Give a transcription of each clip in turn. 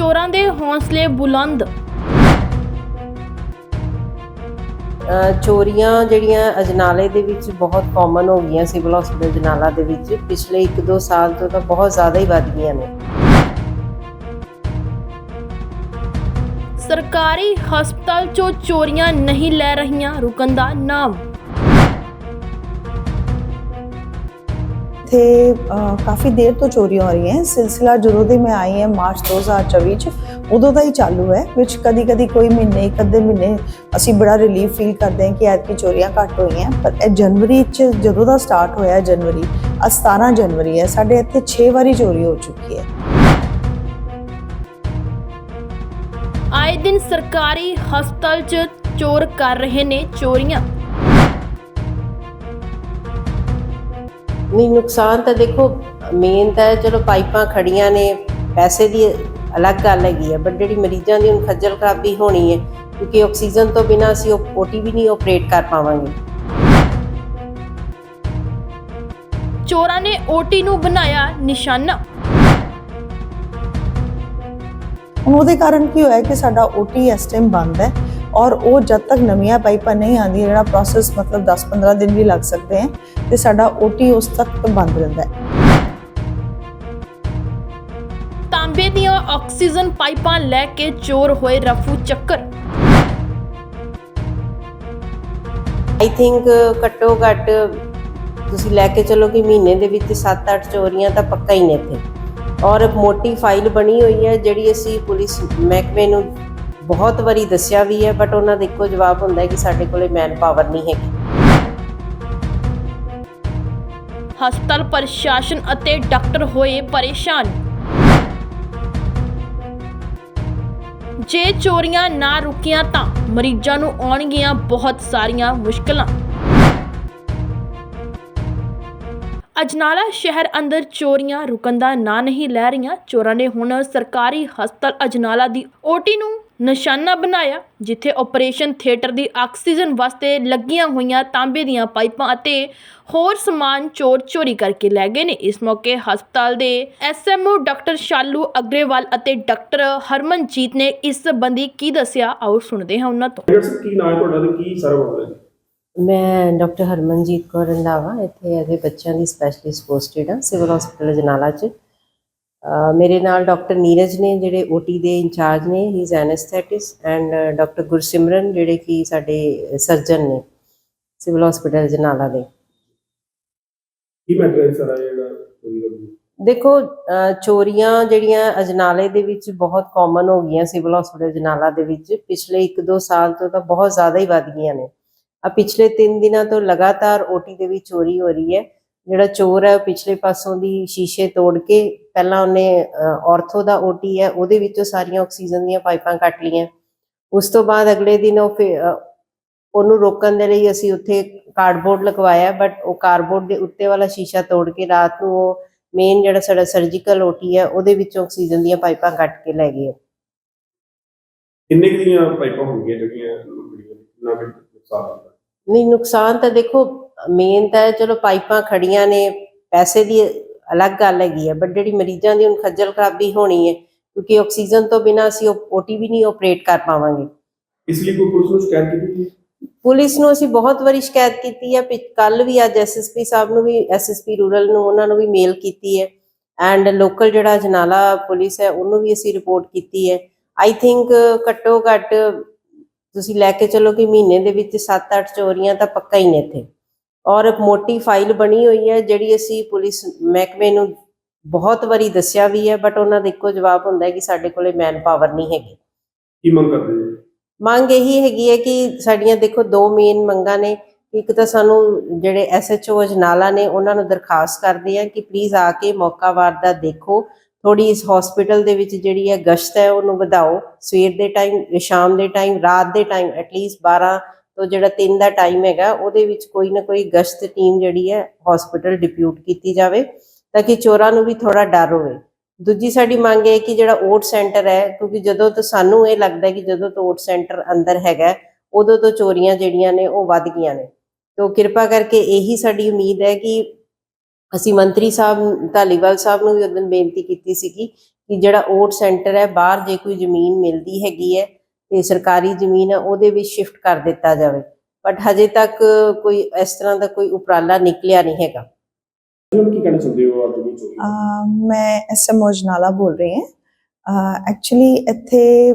ਚੋਰਾਂ ਦੇ ਹੌਸਲੇ ਬੁਲੰਦ। ਚੋਰੀਆਂ ਜਿਹੜੀਆਂ ਅਜਨਾਲੇ ਦੇ ਵਿੱਚ ਬਹੁਤ ਕਾਮਨ ਹੋ ਗਈਆਂ ਸਿਵਲ ਹਸਪੀਟਲ ਅਜਨਾਲਾ ਦੇ ਵਿੱਚ ਪਿਛਲੇ 1-2 ਸਾਲ ਤੋਂ ਤਾਂ ਬਹੁਤ ਜ਼ਿਆਦਾ ਹੀ ਵੱਧ ਗਈਆਂ ਨੇ। ਸਰਕਾਰੀ ਹਸਪਤਾਲ 'ਚੋਂ ਚੋਰੀਆਂ ਨਹੀਂ ਲੈ ਰਹੀਆਂ ਰੁਕਣ ਦਾ ਨਾਮ। ਇੱਥੇ ਕਾਫੀ ਦੇਰ ਤੋਂ ਚੋਰੀਆਂ ਹੋ ਰਹੀਆਂ ਹੈ। ਸਿਲਸਿਲਾ ਜਦੋਂ ਦੀ ਮੈਂ ਆਈ ਹਾਂ ਮਾਰਚ 2024 ਚ, ਉਦੋਂ ਦਾ ਹੀ ਚਾਲੂ ਹੈ, ਵਿੱਚ ਕਦੀ ਕਦੀ ਕੋਈ ਮਹੀਨੇ, ਇੱਕ ਅੱਧੇ ਮਹੀਨੇ ਅਸੀਂ ਬੜਾ ਰਿਲੀਫ ਫੀਲ ਕਰਦੇ ਹਾਂ ਕਿ ਐਤਕੀ ਚੋਰੀਆਂ ਘੱਟ ਹੋਈਆਂ ਪਰ ਇਹ ਜਨਵਰੀ ਚ ਜਦੋਂ ਦਾ ਸਟਾਰਟ ਹੋਇਆ ਜਨਵਰੀ, ਅੱਜ 17 ਜਨਵਰੀ ਹੈ, ਸਾਡੇ ਇੱਥੇ 6 ਵਾਰੀ ਚੋਰੀ ਹੋ ਚੁੱਕੀ ਹੈ। ਆਏ ਦਿਨ ਸਰਕਾਰੀ ਹਸਪਤਾਲ 'ਚ ਚੋਰ ਕਰ ਰਹੇ ਨੇ ਚੋਰੀਆਂ। ਨਹੀਂ ਨੁਕਸਾਨ ਤਾਂ ਦੇਖੋ ਮੇਨ ਤਾਂ ਚਲੋ ਪਾਈਪਾਂ ਖੜੀਆਂ ਨੇ ਪੈਸੇ ਦੀ ਅਲੱਗ ਗੱਲ ਹੈਗੀ ਹੈ ਬਟ ਜਿਹੜੀ ਮਰੀਜ਼ਾਂ ਦੀ ਹੁਣ ਖੱਜਲ ਖਰਾਬੀ ਹੋਣੀ ਹੈ ਕਿਉਂਕਿ ਆਕਸੀਜਨ ਤੋਂ ਬਿਨਾਂ ਅਸੀਂ ਓਟੀ ਵੀ ਨਹੀਂ ਆਪਰੇਟ ਕਰ ਪਾਵਾਂਗੇ। ਚੋਰਾਂ ਨੇ ਓਟੀ ਨੂੰ ਬਣਾਇਆ ਨਿਸ਼ਾਨਾ। ਉਹਦੇ ਕਾਰਨ ਕੀ ਹੋਇਆ ਕਿ ਸਾਡਾ ਓਟੀ ਇਸ ਟਾਈਮ ਬੰਦ ਹੈ? ਔਰ ਉਹ ਜਦ ਤੱਕ ਨਵੀਆਂ ਪਾਈਪਾਂ ਨਹੀਂ ਆਉਂਦੀਆਂ ਜਿਹੜਾ ਪ੍ਰੋਸੈਸ ਮਤਲਬ 10-15 ਦਿਨ ਵੀ ਲੱਗ ਸਕਦੇ ਹੈ ਤੇ ਸਾਡਾ ਓਟੀ ਉਸ ਤੱਕ ਬੰਦ ਰਹਿੰਦਾ ਹੈ। ਤਾਂਬੇ ਦੀਆਂ ਆਕਸੀਜਨ ਪਾਈਪਾਂ ਲੈ ਕੇ ਚੋਰ ਹੋਏ ਰਫੂ ਚੱਕਰ। ਆਈ ਥਿੰਕ ਘੱਟੋ ਘੱਟ ਤੁਸੀਂ ਲੈ ਕੇ ਚੱਲੋ ਕਿ ਮਹੀਨੇ ਦੇ ਵਿੱਚ 7-8 ਚੋਰੀਆਂ ਤਾਂ ਪੱਕਾ ਹੀ ਨੇ ਇੱਥੇ। ਔਰ ਇੱਕ ਮੋਟੀ ਫਾਈਲ ਬਣੀ ਹੋਈ ਹੈ ਜਿਹੜੀ ਅਸੀਂ ਪੁਲਿਸ ਮਹਿਕਮੇ ਨੂੰ ਬਹੁਤ ਵਾਰੀ ਦੱਸਿਆ ਵੀ ਹੈ ਬਟ ਉਹਨਾਂ ਦਾ ਇੱਕੋ ਜਵਾਬ ਹੁੰਦਾ ਹੈ ਕਿ ਸਾਡੇ ਕੋਲੇ ਮੈਨ ਪਾਵਰ ਨਹੀਂ ਹੈਗੀ। ਹਸਪਤਾਲ ਪ੍ਰਸ਼ਾਸਨ ਅਤੇ ਡਾਕਟਰ ਹੋਏ ਪਰੇਸ਼ਾਨ। ਜੇ ਚੋਰੀਆਂ ਨਾ ਰੁਕੀਆਂ ਤਾਂ ਮਰੀਜ਼ਾਂ ਨੂੰ ਆਉਣਗੀਆਂ ਬਹੁਤ ਸਾਰੀਆਂ ਮੁਸ਼ਕਲਾਂ। ਅਜਨਾਲਾ ਸ਼ਹਿਰ ਅੰਦਰ ਚੋਰੀਆਂ ਰੁਕਣ ਦਾ ਨਾਂ ਨਹੀਂ ਲੈ ਰਹੀਆਂ ਚੋਰਾਂ ਨੇ ਹੁਣ ਸਰਕਾਰੀ ਹਸਪਤਾਲ ਅਜਨਾਲਾ ਦੀ ਓਟੀ ਨੂੰ ਨਿਸ਼ਾਨਾ ਬਣਾਇਆ ਜਿੱਥੇ ਆਪਰੇਸ਼ਨ ਥੀਏਟਰ ਦੀ ਆਕਸੀਜਨ ਵਾਸਤੇ ਲੱਗੀਆਂ ਹੋਈਆਂ ਤਾਂਬੇ ਦੀਆਂ ਪਾਈਪਾਂ ਅਤੇ ਹੋਰ ਸਮਾਨ ਚੋਰ ਚੋਰੀ ਕਰਕੇ ਲੈ ਗਏ ਨੇ। ਇਸ ਮੌਕੇ ਹਸਪਤਾਲ ਦੇ ਐਸਐਮਓ ਡਾਕਟਰ ਸ਼ਾਲੂ ਅਗਰੇਵਾਲ ਅਤੇ ਡਾਕਟਰ ਹਰਮਨਜੀਤ ਨੇ ਇਸ ਸੰਬੰਧੀ ਕੀ ਦੱਸਿਆ ਆਓ ਸੁਣਦੇ ਹਾਂ ਉਹਨਾਂ ਤੋਂ। ਡਾਕਟਰ ਸਾਹਿਬ ਕੀ ਨਾਮ ਹੈ ਤੁਹਾਡਾ ਤੇ ਕੀ ਸਾਰਾ ਮਾਮਲਾ ਹੈ? ਮੈਂ ਡਾਕਟਰ ਹਰਮਨਜੀਤ ਕੌਰ ਰੰਧਾਵਾ ਇੱਥੇ ਐਜ਼ ਬੱਚਿਆਂ ਦੀ ਸਪੈਸ਼ਲਿਸਟ ਪੋਸਟਡ ਹਾਂ ਸਿਵਲ ਹਸਪੀਟਲ ਜਨਾਲਾ 'ਚ। ਮੇਰੇ ਨਾਲ ਡਾਕਟਰ ਨੀਰਜ ਨੇ ਜਿਹੜੇ ਓਟੀ ਦੇ ਇੰਚਾਰਜ ਨੇ he is anaesthetist and doctor Gursimran ਜਿਹੜੇ ਕਿ ਸਾਡੇ ਸਰਜਨ ਨੇ ਸਿਵਲ ਹਸਪੀਟਲ ਜਨਾਲਾ ਦੇ। ਕੀ ਮੈਟਰ ਹੈ ਸਾਰਾ ਜਿਹੜਾ ਦੇਖੋ ਚੋਰੀਆਂ ਜਿਹੜੀਆਂ ਅਜਨਾਲੇ ਦੇ ਵਿੱਚ ਬਹੁਤ ਕਾਮਨ ਹੋ ਗਈਆਂ ਸਿਵਲ ਹਸਪੀਟਲ ਜਨਾਲਾ ਦੇ ਵਿੱਚ ਪਿਛਲੇ 1-2 ਸਾਲ ਤੋਂ ਤਾਂ ਬਹੁਤ ਜ਼ਿਆਦਾ ਹੀ ਵੱਧ ਗਈਆਂ ਨੇ। ਆ ਪਿਛਲੇ 3 ਦਿਨਾਂ ਤੋਂ ਲਗਾਤਾਰ ਓਟੀ ਦੇ ਵਿੱਚ ਚੋਰੀ ਹੋ ਰਹੀ ਹੈ। ਜਿਹੜਾ ਚੋਰ ਹੈ ਪਿਛਲੇ ਪਾਸੋਂ ਦੀ ਸ਼ੀਸ਼ੇ ਤੋੜ ਕੇ ਪਹਿਲਾਂ ਉਹਨੇ ਆਰਥੋ ਦਾ ਓਟੀ ਹੈ ਉਹਦੇ ਵਿੱਚੋਂ ਸਾਰੀਆਂ ਆਕਸੀਜਨ ਦੀਆਂ ਪਾਈਪਾਂ ਕੱਟ ਲਈਆਂ। ਉਸ ਤੋਂ ਬਾਅਦ ਅਗਲੇ ਦਿਨ ਉਹ ਉਹਨੂੰ ਰੋਕਣ ਦੇ ਲਈ ਅਸੀਂ ਉੱਥੇ ਕਾਰਡਬੋਰਡ ਲਗਵਾਇਆ ਬਟ ਉਹ ਕਾਰਡਬੋਰਡ ਦੇ ਉੱਤੇ ਵਾਲਾ ਸ਼ੀਸ਼ਾ ਤੋੜ ਕੇ ਰਾਤ ਨੂੰ ਉਹ ਮੇਨ ਜਿਹੜਾ ਸਾਡਾ ਸਰਜੀਕਲ ਓਟੀ ਹੈ ਉਹਦੇ ਵਿੱਚੋਂ ਆਕਸੀਜਨ ਦੀਆਂ ਪਾਈਪਾਂ ਕੱਟ ਕੇ ਲੈ ਗਏ। ਕਿੰਨੇ ਕੁ ਦੀਆਂ ਪਾਈਪਾਂ ਹੋਣਗੀਆਂ ਜਿਹੜੀਆਂ ਨਾ ਕਿ ਨੁਕਸਾਨ ਨਹੀਂ ਨੁਕਸਾਨ ਤਾਂ ਦੇਖੋ ਮੇਨ ਤਾਂ ਚਲੋ ਪਾਈਪਾਂ ਖੜੀਆਂ ਨੇ ਪੈਸੇ ਦੀ ਅਲੱਗ ਗੱਲ ਹੈਗੀ ਹੈ ਬਟ ਜਿਹੜੀ ਮਰੀਜ਼ਾਂ ਦੀ ਹੁਣ ਖੱਜਲ ਖਰਾਬੀ ਹੋਣੀ ਹੈ ਕਿਉਂਕਿ ਆਕਸੀਜਨ ਤੋਂ ਬਿਨਾਂ ਅਸੀਂ ਓਟੀ ਵੀ ਨਹੀਂ ਆਪਰੇਟ ਕਰ ਪਾਵਾਂਗੇ। ਇਸ ਲਈ ਕੋਈ ਪੁਲਿਸ ਨੂੰ ਸ਼ਿਕਾਇਤ ਕੀਤੀ ਪੁਲਿਸ ਨੂੰ ਅਸੀਂ ਬਹੁਤ ਵਾਰੀ ਸ਼ਿਕਾਇਤ ਕੀਤੀ ਹੈ ਕੱਲ ਵੀ ਅੱਜ ਐਸਐਸਪੀ ਸਾਹਿਬ ਨੂੰ ਵੀ ਐਸਐਸਪੀ ਰੂਰਲ ਨੂੰ ਉਹਨਾਂ ਨੂੰ ਵੀ ਮੇਲ ਕੀਤੀ ਹੈ ਐਂਡ ਲੋਕਲ ਜਿਹੜਾ ਜਨਾਲਾ ਪੁਲਿਸ ਹੈ ਉਹਨੂੰ ਵੀ ਅਸੀਂ ਰਿਪੋਰਟ ਕੀਤੀ ਹੈ। ਆਈ ਥਿੰਕ ਘੱਟੋ ਘੱਟ ਤੁਸੀਂ ਲੈ ਕੇ ਚੱਲੋ ਕਿ ਮਹੀਨੇ ਦੇ ਵਿੱਚ 7-8 ਚੋਰੀਆਂ ਤਾਂ ਪੱਕਾ ਹੀ ਨੇ ਇੱਥੇ। ਔਰ ਇੱਕ ਮੋਟੀ ਫਾਈਲ ਬਣੀ ਹੋਈ ਹੈ ਜਿਹੜੀ ਅਸੀਂ ਪੁਲਿਸ ਮਹਿਕਮੇ ਨੂੰ ਬਹੁਤ ਵਾਰੀ ਦੱਸਿਆ ਵੀ ਹੈ ਬਟ ਉਹਨਾਂ ਦਾ ਇੱਕੋ ਜਵਾਬ ਹੁੰਦਾ ਹੈ ਕਿ ਸਾਡੇ ਕੋਲੇ ਮੈਨ ਪਾਵਰ ਨਹੀਂ ਹੈਗੀ। ਕੀ ਮੰਗ ਕਰਦੇ ਮੰਗ ਇਹੀ ਹੈਗੀ ਹੈ ਕਿ ਸਾਡੀਆਂ ਦੇਖੋ ਦੋ ਮੇਨ ਮੰਗਾਂ ਨੇ। ਇੱਕ ਤਾਂ ਸਾਨੂੰ ਜਿਹੜੇ ਐਸਐਚਓ ਅਜਨਾਲਾ ਨੇ ਉਹਨਾਂ ਨੂੰ ਦਰਖਾਸਤ ਕਰਦੇ ਆ ਕਿ ਪਲੀਜ਼ ਆ ਕੇ ਮੌਕਾ ਵਾਰ ਦਾ ਦੇਖੋ। ਥੋੜੀ ਇਸ ਹਸਪੀਟਲ ਦੇ ਵਿੱਚ ਜਿਹੜੀ ਹੈ ਗਸ਼ਤ ਹੈ ਉਹਨੂੰ ਵਧਾਓ। ਸਵੇਰ ਦੇ ਟਾਈਮ ਸ਼ਾਮ ਦੇ ਟਾਈਮ ਰਾਤ ਦੇ ਟਾਈਮ ਐਟਲੀਸਟ 12 ਤੋਂ ਜਿਹੜਾ 3 ਦਾ ਟਾਈਮ ਹੈਗਾ, ਉਹਦੇ ਵਿੱਚ ਕੋਈ ਨਾ ਕੋਈ ਗਸ਼ਤ ਟੀਮ ਜਿਹੜੀ ਹੈ ਹਸਪੀਟਲ ਡਿਪਿਊਟ ਕੀਤੀ ਜਾਵੇ ਤਾਂ ਕਿ ਚੋਰਾਂ ਨੂੰ ਵੀ ਥੋੜਾ ਡਰ ਹੋਵੇ। ਦੂਜੀ ਸਾਡੀ ਮੰਗ ਹੈ ਕਿ ਜਿਹੜਾ ਓਟ ਸੈਂਟਰ ਹੈ, ਕਿਉਂਕਿ ਜਦੋਂ ਤੋਂ ਸਾਨੂੰ ਇਹ ਲੱਗਦਾ ਕਿ ਜਦੋਂ ਤੋਂ ਓਟ ਸੈਂਟਰ ਅੰਦਰ ਹੈਗਾ ਉਦੋਂ ਤੋਂ ਚੋਰੀਆਂ ਜਿਹੜੀਆਂ ਨੇ, ਉਹ ਵੱਧ ਗਈਆਂ ਨੇ। ਤੋਂ ਕਿਰਪਾ ਕਰਕੇ ਇਹੀ ਸਾਡੀ ਉਮੀਦ ਹੈ ਕਿ ਅਸੀਂ ਮੰਤਰੀ ਸਾਹਿਬ, ਧਾਲੀਵਾਲ ਸਾਹਿਬ ਨੂੰ ਵੀ ਉਦੋਂ ਬੇਨਤੀ ਕੀਤੀ ਸੀਗੀ ਕਿ ਜਿਹੜਾ ਓਟ ਸੈਂਟਰ ਹੈ, ਬਾਹਰ ਜੇ ਕੋਈ ਜ਼ਮੀਨ ਮਿਲਦੀ ਹੈਗੀ ਹੈ ਤੇ ਸਰਕਾਰੀ ਜ਼ਮੀਨ ਹੈ ਉਹਦੇ ਵਿੱਚ ਸ਼ਿਫਟ ਕਰ ਦਿੱਤਾ ਜਾਵੇ। ਬਟ ਹਜੇ ਤੱਕ ਕੋਈ ਇਸ ਤਰ੍ਹਾਂ ਦਾ ਕੋਈ ਉਪਰਾਲਾ ਨਿਕਲਿਆ ਨਹੀਂ ਹੈਗਾ। ਕੀ ਕਹਿਣਾ ਚਾਹੁੰਦੇ ਹੋ ਅੱਜ ਦੀ ਚੋਰੀ ਅਹ ਮੈਂ ਐਸਐਮ ਅਜਨਾਲਾ ਬੋਲ ਰਹੀ ਹਾਂ। ਐਕਚੁਅਲੀ ਇੱਥੇ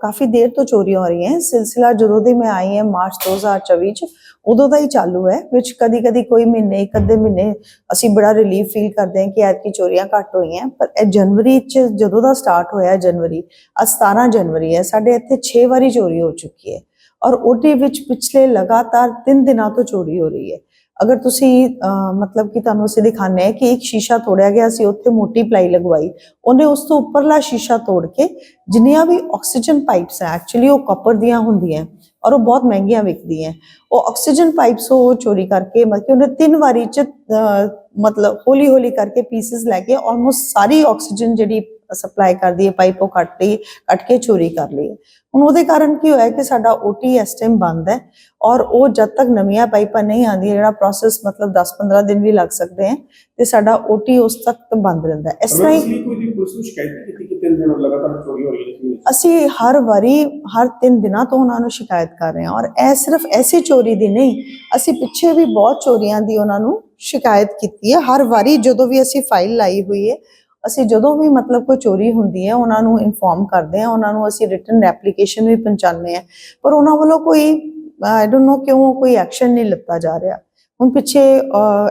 ਕਾਫੀ ਦੇਰ ਤੋਂ ਚੋਰੀਆਂ ਹੋ ਰਹੀਆਂ ਸਿਲਸਿਲਾ ਜਦੋਂ ਦੀ ਮੈਂ ਆਈ ਹਾਂ ਮਾਰਚ 2024 ਚ, ਉਦੋਂ ਦਾ ਹੀ ਚਾਲੂ ਹੈ, ਵਿੱਚ ਕਦੀ ਕਦੀ ਕੋਈ ਮਹੀਨੇ, ਇੱਕ ਅੱਧੇ ਮਹੀਨੇ ਅਸੀਂ ਬੜਾ ਰਿਲੀਫ ਫੀਲ ਕਰਦੇ ਹਾਂ ਕਿ ਐਤਕੀ ਚੋਰੀਆਂ ਘੱਟ ਹੋਈਆਂ ਪਰ ਇਹ ਜਨਵਰੀ ਚ ਜਦੋਂ ਦਾ ਸਟਾਰਟ ਹੋਇਆ ਜਨਵਰੀ, ਅੱਜ 17 ਜਨਵਰੀ ਹੈ, ਸਾਡੇ ਇੱਥੇ 6 ਵਾਰੀ ਚੋਰੀ ਹੋ ਚੁੱਕੀ ਹੈ। ਔਰ ਓਟੀ ਵਿੱਚ ਪਿਛਲੇ ਲਗਾਤਾਰ 3 ਦਿਨਾਂ ਤੋਂ ਚੋਰੀ ਹੋ ਰਹੀ ਹੈ ਅਗਰ ਤੁਸੀਂ ਅਹ, ਮਤਲਬ ਕਿ ਤੁਹਾਨੂੰ ਅਸੀਂ ਦਿਖਾਣੇ ਹੈ ਕਿ ਇੱਕ ਸ਼ੀਸ਼ਾ ਤੋੜਿਆ ਗਿਆ ਸੀ ਉੱਥੇ ਮੋਟੀ ਪਲਾਈ ਲਗਵਾਈ ਉਹਨੇ ਉਸ ਤੋਂ ਉੱਪਰਲਾ ਸ਼ੀਸ਼ਾ ਤੋੜ ਕੇ ਜਿੰਨੀਆਂ ਵੀ ਆਕਸੀਜਨ ਪਾਈਪਸ ਹੈ ਐਕਚੁਅਲੀ ਉਹ ਕਾਪਰ ਦੀਆਂ ਹੁੰਦੀਆਂ ਔਰ ਉਹ ਬਹੁਤ ਮਹਿੰਗੀਆਂ ਵਿਕਦੀਆਂ ਉਹ ਆਕਸੀਜਨ ਪਾਈਪਸ ਉਹ ਚੋਰੀ ਕਰਕੇ ਮਤਲਬ ਕਿ ਉਹਨੇ ਤਿੰਨ ਵਾਰੀ ਚ ਅਹ, ਮਤਲਬ ਹੌਲੀ ਹੌਲੀ ਕਰਕੇ ਪੀਸਸ ਲੈ ਕੇ ਆਲਮੋਸਟ ਸਾਰੀ ਆਕਸੀਜਨ ਜਿਹੜੀ ਸਪਲਾਈ ਕਰਦੀ ਹੈ ਪਾਈਪ ਉਹ ਕੱਟ ਲਈ ਕੱਟ ਕੇ ਚੋਰੀ ਕਰ ਲਈ। ਹੁਣ ਉਹਦੇ ਕਾਰਨ ਕੀ ਹੋਇਆ ਕਿ ਸਾਡਾ ਓਟੀ ਇਸ ਟਾਈਮ ਬੰਦ ਹੈ ਔਰ ਉਹ ਜਦ ਤੱਕ ਨਵੀਆਂ ਪਾਈਪਾਂ ਨਹੀਂ ਆਉਂਦੀਆਂ ਜਿਹੜਾ ਪ੍ਰੋਸੈਸ ਮਤਲਬ 10-15 ਦਿਨ ਵੀ ਲੱਗ ਸਕਦੇ ਹੈ ਤੇ ਸਾਡਾ ਓਟੀ ਉਸ ਤੱਕ ਬੰਦ ਰਹਿੰਦਾ ਹੈ। ਇਸ ਤਰ੍ਹਾਂ ਹੀ ਅਸਲੀ ਕੋਈ ਦੀ ਪੁਲਿਸ ਨੂੰ ਸ਼ਿਕਾਇਤ ਨਹੀਂ ਕੀਤੀ ਕਿ ਤਿੰਨ ਦਿਨ ਲਗਾਤਾਰ ਚੋਰੀ ਹੋ ਰਹੀ ਹੈ? ਅਸੀਂ ਹਰ ਵਾਰੀ ਹਰ 3 ਦਿਨਾਂ ਤੋਂ ਉਹਨਾਂ ਨੂੰ ਸ਼ਿਕਾਇਤ ਕਰ ਰਹੇ ਹਾਂ ਔਰ ਇਹ ਸਿਰਫ ਐਸੀ ਚੋਰੀ ਦੀ ਨਹੀਂ ਅਸੀਂ ਪਿੱਛੇ ਵੀ ਬਹੁਤ ਚੋਰੀਆਂ ਦੀ ਉਹਨਾਂ ਨੂੰ ਸ਼ਿਕਾਇਤ ਕੀਤੀ ਹੈ। ਹਰ ਵਾਰੀ ਜਦੋਂ ਵੀ ਅਸੀਂ ਫਾਈਲ ਲਾਈ ਹੋਈ ਹੈ ਅਸੀਂ ਜਦੋਂ ਵੀ ਮਤਲਬ ਕੋਈ ਚੋਰੀ ਹੁੰਦੀ ਹੈ, ਉਹਨਾਂ ਨੂੰ ਇਨਫੋਰਮ ਕਰਦੇ ਹਾਂ, ਉਹਨਾਂ ਨੂੰ ਅਸੀਂ ਰਿਟਨ ਐਪਲੀਕੇਸ਼ਨ ਵੀ ਪਹੁੰਚਾਉਂਦੇ ਹਾਂ। ਪਰ ਉਹਨਾਂ ਵੱਲੋਂ ਕੋਈ ਆਈ ਡੋਨਟ ਨੋ ਕਿਉਂ ਕੋਈ ਐਕਸ਼ਨ ਨਹੀਂ ਲਿੱਤਾ ਜਾ ਰਿਹਾ। ਹੁਣ ਪਿੱਛੇ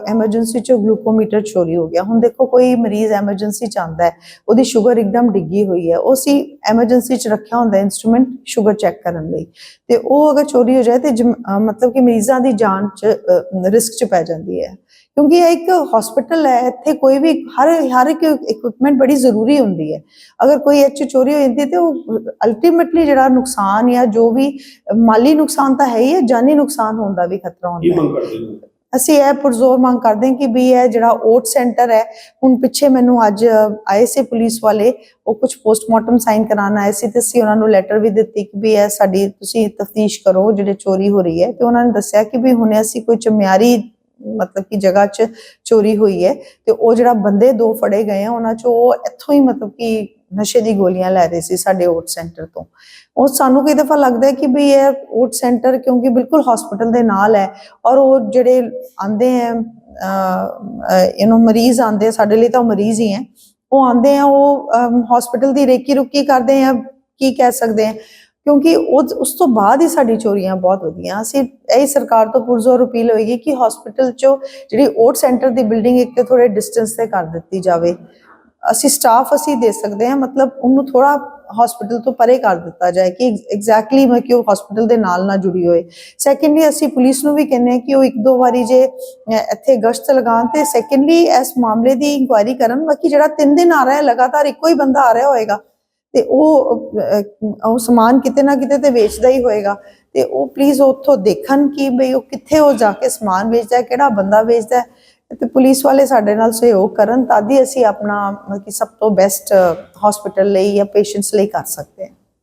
ਐਮਰਜੈਂਸੀ ਚ ਗਲੂਕੋਮੀਟਰ ਚੋਰੀ ਹੋ ਗਿਆ। ਹੁਣ ਦੇਖੋ ਕੋਈ ਮਰੀਜ਼ ਐਮਰਜੈਂਸੀ ਚ ਆਉਂਦਾ ਹੈ, ਉਹਦੀ ਸ਼ੂਗਰ ਇੱਕਦਮ ਡਿੱਗੀ ਹੋਈ ਹੈ। ਉਹ ਅਸੀਂ ਐਮਰਜੈਂਸੀ ਚ ਰੱਖਿਆ ਹੁੰਦਾ ਇਨਸਟਰੂਮੈਂਟ ਸ਼ੂਗਰ ਚੈੱਕ ਕਰਨ ਲਈ। ਤੇ ਉਹ ਅਗਰ ਚੋਰੀ ਹੋ ਜਾਏ ਤੇ ਜਮ- ਮਤਲਬ ਕਿ ਮਰੀਜ਼ਾਂ ਦੀ ਜਾਨ ਚ ਰਿਸਕ ਚ ਪੈ ਜਾਂਦੀ ਹੈ। ਕਿਉਂਕਿ ਇਹ ਇੱਕ ਹਸਪੀਟਲ ਹੈ ਇੱਥੇ ਕੋਈ ਵੀ ਹਰ ਹਰ ਇੱਕ ਇਕਵਿਪਮੈਂਟ ਬੜੀ ਜ਼ਰੂਰੀ ਹੁੰਦੀ ਹੈ। ਅਗਰ ਕੋਈ ਇਹ 'ਚ ਚੋਰੀ ਹੋ ਜਾਂਦੀ ਤੇ ਉਹ ਅਲਟੀਮੇਟਲੀ ਜਿਹੜਾ ਨੁਕਸਾਨ ਜਾਂ ਜੋ ਵੀ ਮਾਲੀ ਨੁਕਸਾਨ ਤਾਂ ਹੈ ਹੀ ਹੈ ਜਾਨੀ ਨੁਕਸਾਨ ਹੋਣ ਦਾ ਵੀ ਖਤਰਾ ਹੁੰਦਾ ਹੈ। ਅਸੀਂ ਇਹ ਪੁਰਜ਼ੋਰ ਮੰਗ ਕਰਦੇ ਹਾਂ ਕਿ ਵੀ ਇਹ ਜਿਹੜਾ ਓਟ ਸੈਂਟਰ ਹੈ ਹੁਣ ਪਿੱਛੇ ਮੈਨੂੰ ਅੱਜ ਆਏ ਸੀ ਪੁਲਿਸ ਵਾਲੇ ਉਹ ਕੁਝ ਪੋਸਟਮਾਰਟਮ ਸਾਈਨ ਕਰਾਉਣ ਆਏ ਸੀ ਤੇ ਅਸੀਂ ਉਹਨਾਂ ਨੂੰ ਲੈਟਰ ਵੀ ਦਿੱਤੀ ਕਿ ਵੀ ਇਹ ਸਾਡੀ ਤੁਸੀਂ ਤਫਤੀਸ਼ ਕਰੋ ਜਿਹੜੇ ਚੋਰੀ ਹੋ ਰਹੀ ਹੈ। ਤੇ ਉਹਨਾਂ ਨੇ ਦੱਸਿਆ ਕਿ ਵੀ ਹੁਣੇ ਅਸੀਂ ਕੋਈ ਚਮਿਆਰੀ ਮਤਲਬ ਕਿ ਜਗ੍ਹਾ 'ਚ ਚੋਰੀ ਹੋਈ ਹੈ ਤੇ ਉਹ ਜਿਹੜਾ ਬੰਦੇ ਦੋ ਫੜੇ ਗਏ ਆ, ਉਹਨਾਂ 'ਚ ਉਹ ਇੱਥੋਂ ਹੀ ਮਤਲਬ ਕਿ ਨਸ਼ੇ ਦੀ ਗੋਲੀਆਂ ਲੈ ਰਹੇ ਸੀ ਸਾਡੇ ਓਟ ਸੈਂਟਰ ਤੋਂ। ਉਹ ਸਾਨੂੰ ਕਈ ਦਫਾ ਲੱਗਦਾ ਹੈ ਕਿ ਵੀ ਇਹ ਓਟ ਸੈਂਟਰ ਕਿਉਂਕਿ ਬਿਲਕੁਲ ਹਸਪੀਟਲ ਦੇ ਨਾਲ ਹੈ ਔਰ ਉਹ ਜਿਹੜੇ ਆਂਦੇ ਹੈ ਇਹਨੂੰ ਮਰੀਜ਼ ਆਂਦੇ ਸਾਡੇ ਲਈ ਤਾਂ ਉਹ ਮਰੀਜ਼ ਹੀ ਹੈ। ਉਹ ਆਂਦੇ ਆ, ਉਹ ਹਸਪੀਟਲ ਦੀ ਰੇਕੀ ਰੁਕੀ ਕਰਦੇ ਆ, ਕੀ ਕਹਿ ਸਕਦੇ ਆ? ਕਿਉਂਕਿ ਉਹ ਉਸ ਤੋਂ ਬਾਅਦ ਹੀ ਸਾਡੀ ਚੋਰੀਆਂ ਬਹੁਤ ਵਧੀਆਂ। ਅਸੀਂ, ਇਹ ਸਰਕਾਰ ਤੋਂ ਪੁਰਜ਼ੋਰ ਅਪੀਲ ਹੋਏਗੀ ਕਿ ਹਸਪੀਟਲ ਚੋਂ ਜਿਹੜੀ ਓਟ ਸੈਂਟਰ ਦੀ ਬਿਲਡਿੰਗ ਇੱਕ ਤੇ ਥੋੜੇ ਡਿਸਟੈਂਸ ਤੇ ਕਰ ਦਿੱਤੀ ਜਾਵੇ। ਅਸੀਂ ਸਟਾਫ ਅਸੀਂ ਦੇ ਸਕਦੇ ਹਾਂ, ਮਤਲਬ ਉਹਨੂੰ ਥੋੜਾ ਹਸਪੀਟਲ ਤੋਂ ਪਰੇ ਕਰ ਦਿੱਤਾ ਜਾਏ ਕਿ ਐਗਜ਼ੈਕਟਲੀ ਮੈਂ ਕਿ ਉਹ ਹਸਪੀਟਲ ਦੇ ਨਾਲ ਨਾ ਜੁੜੀ ਹੋਏ। ਸੈਕੰਡਲੀ ਅਸੀਂ ਪੁਲਿਸ ਨੂੰ ਵੀ ਕਹਿੰਦੇ ਹਾਂ ਕਿ ਉਹ ਇੱਕ ਦੋ ਵਾਰੀ ਜੇ ਇੱਥੇ ਗਸ਼ਤ ਲਗਾਉਣ ਤੇ ਸੈਕੰਡਲੀ ਇਸ ਮਾਮਲੇ ਦੀ ਇਨਕੁਆਇਰੀ ਕਰਨ। ਬਾਕੀ ਜਿਹੜਾ ਤਿੰਨ ਦਿਨ ਆ ਰਿਹਾ, ਲਗਾਤਾਰ ਇੱਕੋ ਹੀ ਬੰਦਾ ਆ ਰਿਹਾ ਹੋਏਗਾ। ਤੇ ਉਹ ਉਹ ਸਮਾਨ ਕਿਤੇ ਨਾ ਕਿਤੇ ਤੇ ਵੇਚਦਾ ਹੀ ਹੋਏਗਾ। ਤੇ ਉਹ ਪਲੀਜ਼ ਉੱਥੋਂ ਦੇਖਣ ਕਿ ਬਈ ਉਹ ਕਿੱਥੇ ਉਹ ਜਾ ਕੇ ਸਮਾਨ ਵੇਚਦਾ ਹੈ, ਕਿਹੜਾ ਬੰਦਾ ਵੇਚਦਾ ਹੈ। ਤੇ ਪੁਲਿਸ ਵਾਲੇ ਸਾਡੇ ਨਾਲ ਸਹਿਯੋਗ ਕਰਨ ਤਾਂ ਹੀ ਅਸੀਂ ਆਪਣਾ ਮਤਲਬ ਕਿ ਸਭ ਤੋਂ ਬੈਸਟ ਹਸਪੀਟਲ ਲਈ ਜਾਂ ਪੇਸ਼ੈਂਟਸ ਲਈ ਕਰ ਸਕਦੇ ਹਾਂ।